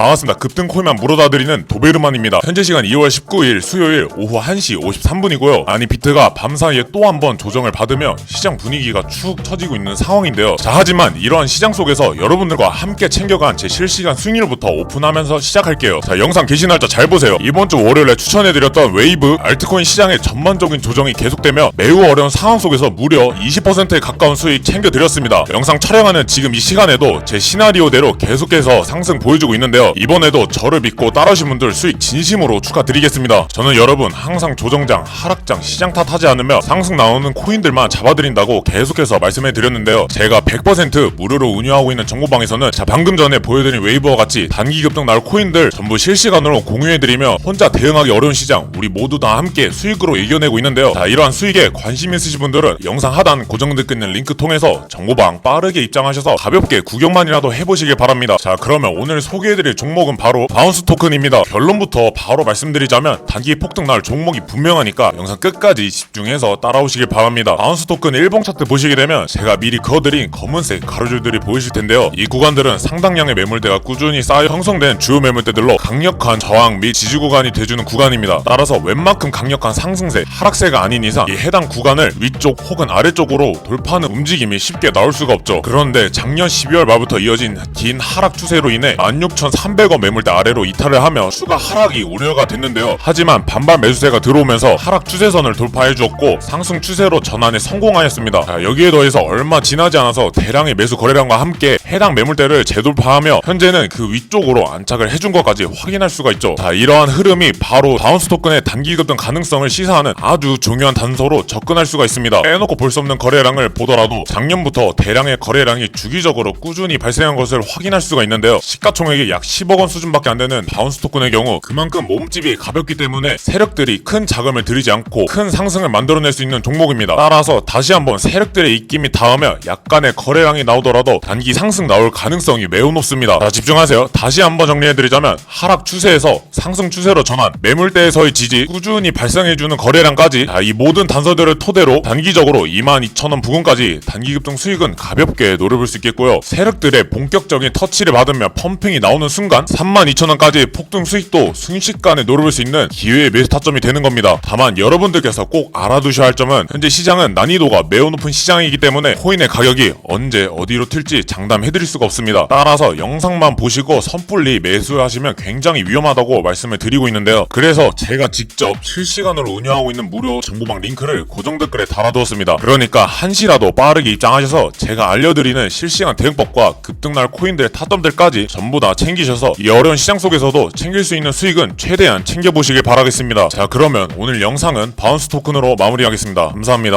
반갑습니다. 급등 코인만 물어다 드리는 도베르만입니다. 현재 시간 2월 19일 수요일 오후 1시 53분이고요. 아니 비트가 밤 사이에 또 한 번 조정을 받으며 시장 분위기가 축 처지고 있는 상황인데요. 자 하지만 이러한 시장 속에서 여러분들과 함께 챙겨간 제 실시간 수익률부터 오픈하면서 시작할게요. 자 영상 게시 날짜 잘 보세요. 이번 주 월요일에 추천해드렸던 웨이브 알트코인 시장의 전반적인 조정이 계속되며 매우 어려운 상황 속에서 무려 20%에 가까운 수익 챙겨드렸습니다. 영상 촬영하는 지금 이 시간에도 제 시나리오대로 계속해서 상승 보여주고 있는데요. 이번에도 저를 믿고 따라오신 분들 수익 진심으로 축하드리겠습니다. 저는 여러분 항상 조정장, 하락장, 시장 탓하지 않으며 상승 나오는 코인들만 잡아드린다고 계속해서 말씀해 드렸는데요. 제가 100% 무료로 운영하고 있는 정보방에서는 자 방금 전에 보여드린 웨이버와 같이 단기 급등 나올 코인들 전부 실시간으로 공유해드리며 혼자 대응하기 어려운 시장 우리 모두 다 함께 수익으로 이겨내고 있는데요. 자 이러한 수익에 관심 있으신 분들은 영상 하단 고정 댓글 있는 링크 통해서 정보방 빠르게 입장하셔서 가볍게 구경만이라도 해보시길 바랍니다. 자 그러면 오늘 소개해드릴 종목은 바로 바운스 토큰입니다. 결론부터 바로 말씀드리자면 단기 폭등 나올 종목이 분명하니까 영상 끝까지 집중해서 따라오시길 바랍니다. 바운스 토큰 일봉 차트 보시게 되면 제가 미리 그어드린 검은색 가로줄들이 보이실 텐데요. 이 구간들은 상당량의 매물대가 꾸준히 쌓여 형성된 주요 매물대들로 강력한 저항 및 지지 구간이 돼주는 구간입니다. 따라서 웬만큼 강력한 상승세, 하락세가 아닌 이상 이 해당 구간을 위쪽 혹은 아래쪽으로 돌파하는 움직임이 쉽게 나올 수가 없죠. 그런데 작년 12월 말부터 이어진 긴 하락 추세로 인해 16,300원 매물대 아래로 이탈을 하며 추가 하락이 우려가 됐는데요. 하지만 반발 매수세가 들어오면서 하락 추세선을 돌파해 주었고 상승 추세로 전환에 성공하였습니다. 자, 여기에 더해서 얼마 지나지 않아서 대량의 매수 거래량과 함께 해당 매물대를 재돌파하며 현재는 그 위쪽으로 안착을 해준 것까지 확인할 수가 있죠. 자, 이러한 흐름이 바로 바운스 토큰의 단기 급등 가능성을 시사하는 아주 중요한 단서로 접근할 수가 있습니다. 빼놓고 볼 수 없는 거래량을 보더라도 작년부터 대량의 거래량이 주기적으로 꾸준히 발생한 것을 확인할 수가 있는데요. 시가총액이 약 10억 원 수준밖에 안 되는 바운스 토큰의 경우 그만큼 몸집이 가볍기 때문에 세력들이 큰 자금을 들이지 않고 큰 상승을 만들어낼 수 있는 종목입니다. 따라서 다시 한번 세력들의 입김이 닿으며 약간의 거래량이 나오더라도 단기 상승 나올 가능성이 매우 높습니다. 자 집중하세요. 다시 한번 정리해드리자면 하락 추세에서 상승 추세로 전환, 매물대에서의 지지, 꾸준히 발생해주는 거래량까지 자, 이 모든 단서들을 토대로 단기적으로 22,000원 부근까지 단기 급등 수익은 가볍게 노려볼 수 있겠고요. 세력들의 본격적인 터치를 받으며 펌핑이 나오는 순간 32,000원까지 폭등 수익도 순식간에 노려볼 수 있는 기회의 매수 타점이 되는 겁니다. 다만 여러분들께서 꼭 알아두셔야 할 점은 현재 시장은 난이도가 매우 높은 시장이기 때문에 코인의 가격이 언제 어디로 튈지 장담 해드릴 수가 없습니다. 따라서 영상만 보시고 선불리 매수하시면 굉장히 위험하다고 말씀을 드리고 있는데요. 그래서 제가 직접 실시간으로 운영하고 있는 무료 정보방 링크를 고정 댓글에 달아두었습니다. 그러니까 한시라도 빠르게 입장하셔서 제가 알려드리는 실시간 대응법과 급등날 코인들의 타점들까지 전부 다 챙기셔서 이 어려운 시장 속에서도 챙길 수 있는 수익은 최대한 챙겨보시길 바라겠습니다. 자 그러면 오늘 영상은 바운스 토큰으로 마무리하겠습니다. 감사합니다.